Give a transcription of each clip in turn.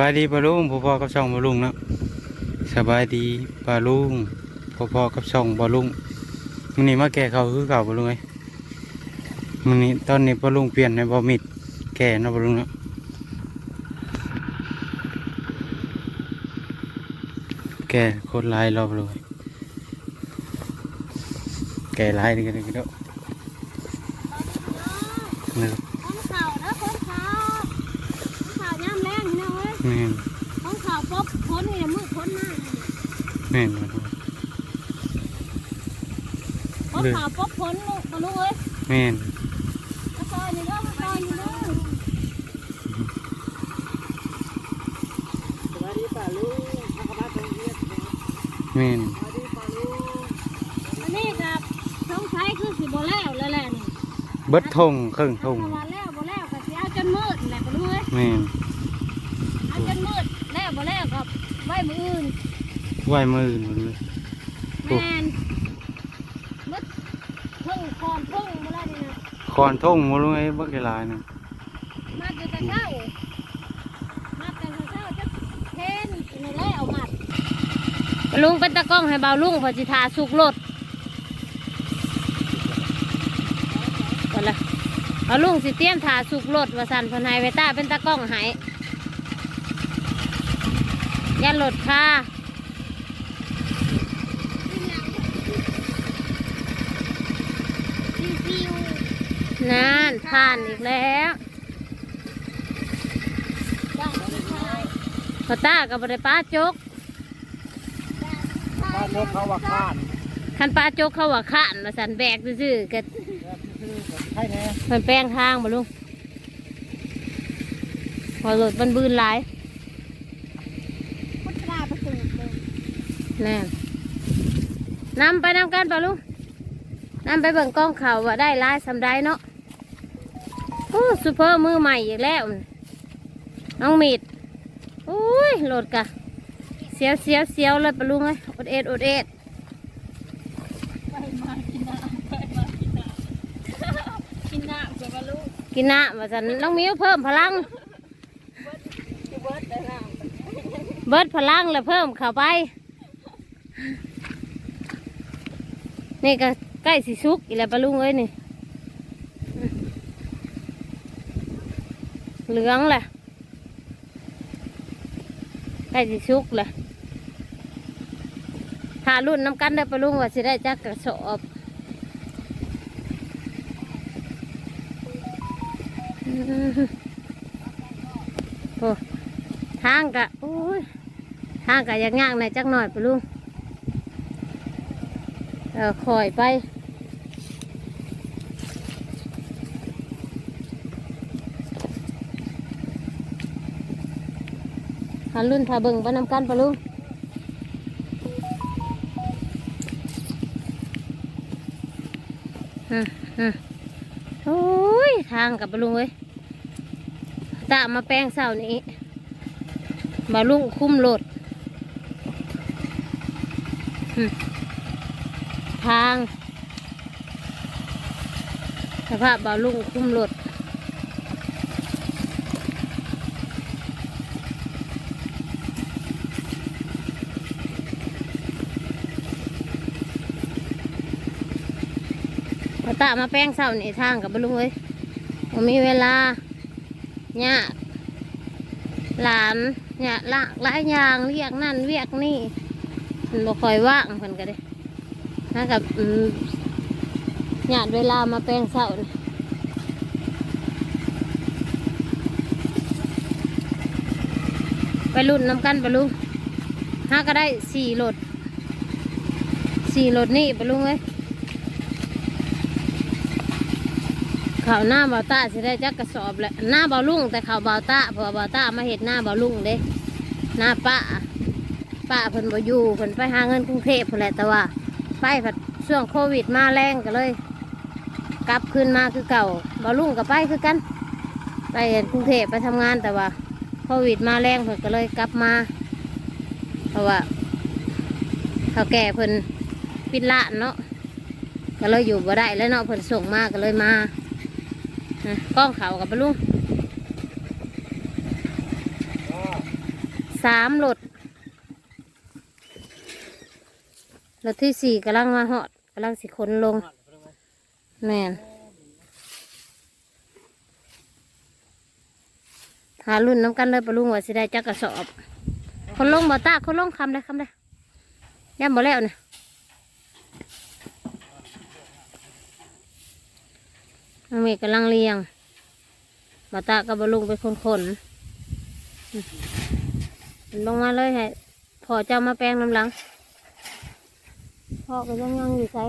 บายดีปะลุงพ่อพ่อกับช่องปะลุงนะสบายดีปะลุงพ่อพ่อกับช่องปะลุงมันนี้มาแก่เขาคือเก่าปะลุงไอ้มันนี้ตอนนี้ปะลุงเปลี่ยนในบอมิดแก่นาะปะลุงนะแก่โคตรลายรอบเลยแก่ลายนี่กันเลยเนาะนะครับของข่าวนะของข่าวของข่าวย่ำแรงนี่นะเว้ย แม่นของข่าวป๊บพ้นนี่นะมืดพ้นมาแม่นปะลุงของข่าวป๊บพ้นลูกมาลูกเอ้ยแม่นมาซอยนี่เด้อมาซอยนี่เด้อสวัสดีป้าลุงเอากระบะตรงเรียบร้แม่นสวัสดีป้าลุงอันนี้กับสงสัยคือสิบ่แล้วแล้วแหละนี่เบิดทงครึ่งทงถ้าว่าแล้วบ่แล้วก็สิเอาจนมืดแหละมาลูกเอ้ย แม่น เอาจนมืดแล้วบ่แล้วก็ไว้มืออื่นไหวมือหมดเลยแม่นมืดเพิ่งคอนเพิ่งบ่แล้วนี่นะคอนทงหมดเลยเบิกหลายนะมาแต่เช้ามาแต่เช้าจะเทนนี่แหละเอามาลุงเป็นตะกล้องให้เบาลุงเพอสิทาสุกรถก่อนละเอาลุงสิเตรียมทาสุกรถว่าสันเพนให้เวต้าเป็นตะกล้องให้ยั นรถค่ะนานผ่านอีกแล้วพอต้ากับบริป้าจกป้าชกเขาว่าข้านคันป้าจกเขาว่าข้านมาสันแบกซื่อๆก็ใช่แน่เพิ่นแป้งทางบ่ลุงพอรถมันบืนหลาย แน่นำไปนำกันปะลุงนำไปเบิ่งกล้องเขาว่าได้ลายสำได้เนาะโอ้ซูเปอร์มือใหม่อีกแล้ว น้องมีดโอ้ยโหลดกะเสียวเสียวเสียวเลยปะลุงเอ้ยอดเอ็ดอดเอ็ดกินน้ำกับลูกกินน้ำว่าสันน้องมิวเพิ่มพลัง เบิร์ดพลังแล้วเพิ่มเข้าไป นี่ก็ใกล้สิสุกอีแล้วปลาลุงเอ้ยนี่เหลืองแหละใกล้สิสุกแหละถ้ารุ่นน้ำกันได้ปลาลุงว่าสิได้จักกระสอบโอ้ทางกะโอ้ยทางกะยากๆในอยจักหน่อยปะลุง เอคอยไปหันรุ่นทาเบิงไปนำกันปะลุงฮึฮึโอ้ย ทางกับปะลุงเว้ยตามาแป้งเสานี้มาลุงคุ้มโหลดฮึ ทางสภาพบาลุงคุ้มโหลดพอตามาแป้งเศร้านี่ทางกับบลุงเอ้ยผมมีเวลาเนี่ยาหลานเนี่ยละหลายอย่างเรียกนั่นเรียกนี่มันบ่คอยว่างเพิ่นก็ได้ นะกับอืมเนี่ยากเวลามาแป้งเศร้านี่ไปรุ่นน้ำกันปะลุงห้าก็ได้สี่โหลดสี่โหลดนี่ปะลุงเอ้ยข่าวหน้าเบาตาสิได้จักกระสอบแหละหน้าเบาลุงแต่ข่าวเบาตาพราะว่าเบาตามาเห็ดหน้าเบาลุงเด้หน้าป้าป้าเพิ่นบ่อยู่เพิ่นไปหาเงินกรุงเทพเพิ่นแหละแต่ว่า ไปผัดช่วงโควิดมาแรงก็เลย กลับคืนมาคือเก่าบาลุงก็ไปคือกัน ไปกรุงเทพไปทำงานแต่ว่าโควิดมาแรงเพิ่นก็เลยกลับมา เพราะว่าเขาแก่เพิ่นปิดละเนาะก็เลยอยู่บ่ได้แล้วเนาะเพิ่นส่งมาก็เลยมากล้องเขากับปะลุงอ่าสามรถ รถที่สี่กำลังมาหอดกำลังสิขนลง แม่นหารุ่นน้ำกันเลยปลุงว่าสิได้จักกระสอบคนลงบ่ตาคนลงคำได้คำได้ย่ำบ่แล้วนะน้องเมฆกำลังเลี้ยงบ่ตากับบลุงเป็นคนขนอืมมันลงมาเลยให้พอเจ้ามาแปลงน้ำหลัง พ่อก็ยังยังอยู่ใส่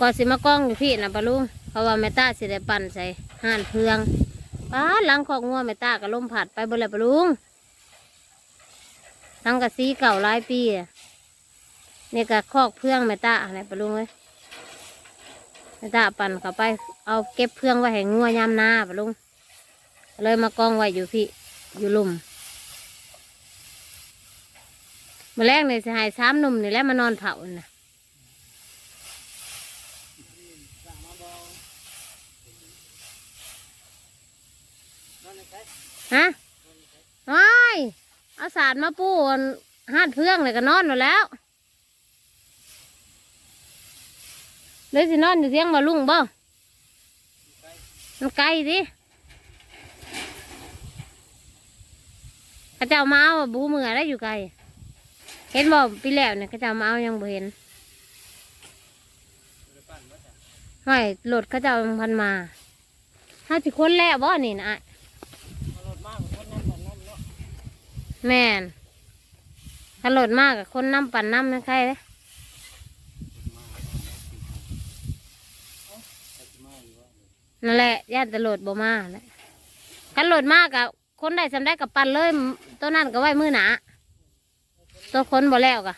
ก่อนสิมากล้องอยู่พี่นะปะลุงเพราะว่าแม่ตาสิได้ปั่นใส่ห่านเพืองป้าหลังคอกงัวแม่ตาก็ล่มผัดไปบนเลยปะลุงหลังกะซีเก่าหลายปีอะนี่ยก็คอกเพืองแม่ตาอะไรปะลุงเอ้ย ตาปั่นเข้าไป เอาเก็บเพื่องไว้ให้งัวยามหน้าปะลุงเลยมากองไว้อยู่พี่อยู่ลุ่มมาแรกเนี่ยสหายสามหนุ่มนี่แหล้วมานอนเผาน่ะฮะว้ายเอาสารมาปูนหาดเพื่องเลยก็นอนหมดแล้ว เลยสินอนอยู่เที่ยงมาลุงบ่มันไกลดิข้าเจ้ามาเอาบูมือได้อยู่ไกล เห็นบ่ปีแล้วเนี่ยข้าเจ้ามาเอายังบ่เห็นห้อยรถเข้าเจ้าพันมาถ้าสิคนแล้วบ่นี่นะรถมากคนนั้นนั่นนาะแม่นถ้าโหลดมากกับคนน้ำปั่นน้ำนะใครเลย นั่นแหละญาติแต่โหลดบ่มาแหละถ้าโหลดมากกับคนใดสำได้กับปั่นเลยตัวนั้นก็ไว้มือหนาตัวคนบ่แล้วกะ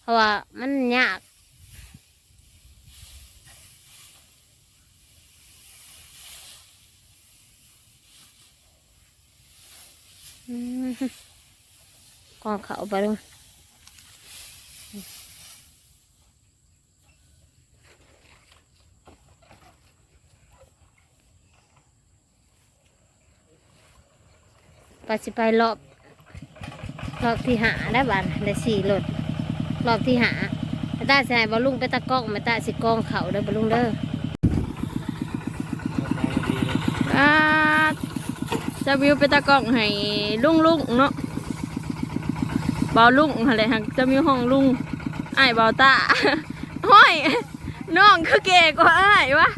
เพราะว่ามันยากกองเขาไปเลย ไปสิไปรอบรอบที่หาได้บ้านได้สี่รถรอบที่หาไปตาสิให้บอลลุงไปตะกล้องไปตาสิกองเขาเด้อบอลลุงเด้ออาจะวิวไปตะกล้องให้ลุงลุงเนาะบาลุงอะไรฮะจะมีห้องลุงไอ้ายเบาตาห้อยน้องคือเก๋กว่าไอ้วะ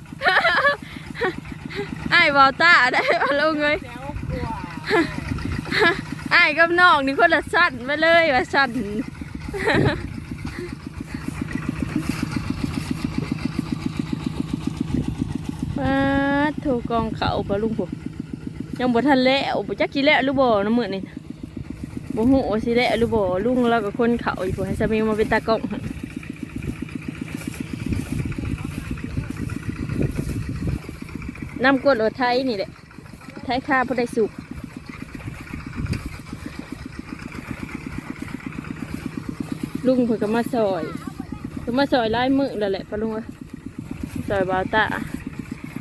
ไอ้ายเบาตาได้ปะลุงเลย อ้ายกับน้องนี่คนละสั้นไปเลยว่าสั้นมาถูกกองเขาปะลุงผมยังบ่ทันแล้วบ่จักสิแล้วหรือบ่น้ำมือนี่บ่ฮู้ว่าสิแล้วหรือบ่ลุงเรากับคนเขาอีกผู้ให้สามีมาเป็นตากล้องนนำกดรถไทยนี่แหละไทยค่าผู้ได้สุข ลุงเพิ่นก็มาซอยเพิ่นมาซอยหลายมื้อแล้วแหละปะลุงเอ้ยซอยบาวตา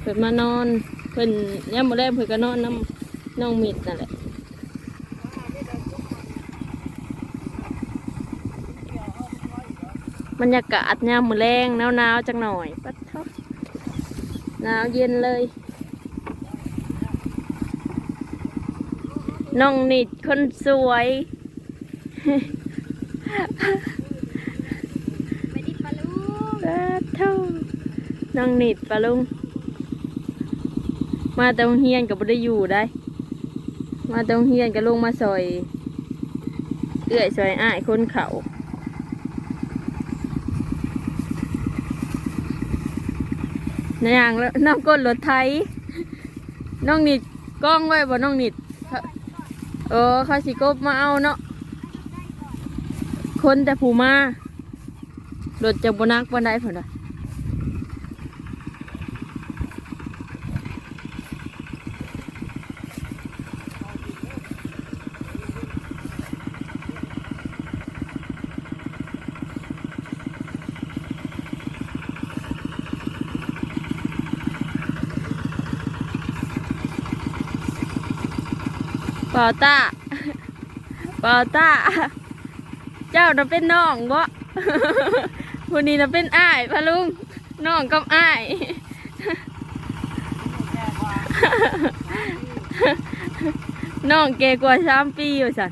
เพิ่นมานอนเพิ่นย่ำมาแรกเพิ่นก็นอนน้ำน้องมิดนั่นแหละบรรยากาศยามมือแรงหนาวหนาวๆจังหน่อยปัดท็อหนาวเย็นเลยน้องนิดคนสวย ไปดิปลาลุงปัดท็อน้องนิดปะลุง มาตรงเฮียนกับบ่ได้อยู่ได้ มาตรงเฮียนกับลงมาซอยเอื้อยซอยอ้ายคนเขาในอย่างแล้วน้ำก้นรถไทย น้องนิดกล้องไว้บ่น้องนิดเขาเออเขาสิกบมาเอาเนาะ คนแต่ผู้มารถจะบนักบนได้เพิ่นว่า宝大，宝大。าวตาเจ้าน่ะเป็นน้องบ่คนนี้น่ะเป็นอ้ายพะลุงน้องกับอ้ายน้องแก่กว่าสามปีอยู่สัน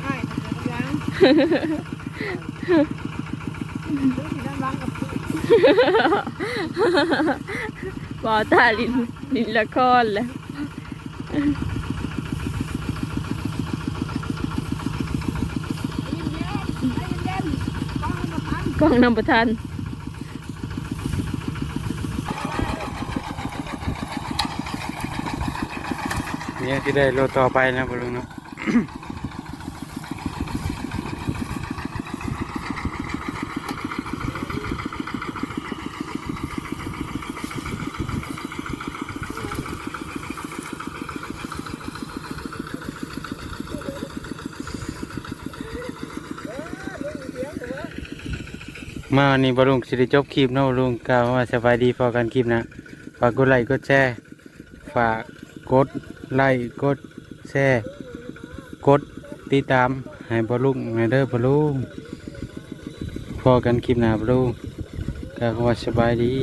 ใช่เป็นกำลังดูสิด้านหลังกับบ่าวตาลินลินละครแหล้ว เล่นต้องมาทัน กล้องนำประทานเนี่ยที่ได้โลต่อไปนะบลุงเนาะ มาวันนี้บลุงสิริจบคลิปเนาะบลุงกล่าวว่าสบายดีพอกันคลิปนะฝากกดไลค์กดแชร์ฝากกดไลค์กดแชร์กดติดตามให้บอลุงในเด้อบอลุงพอกันคลิปหน้าบลุงกล่าวว่าสบายดี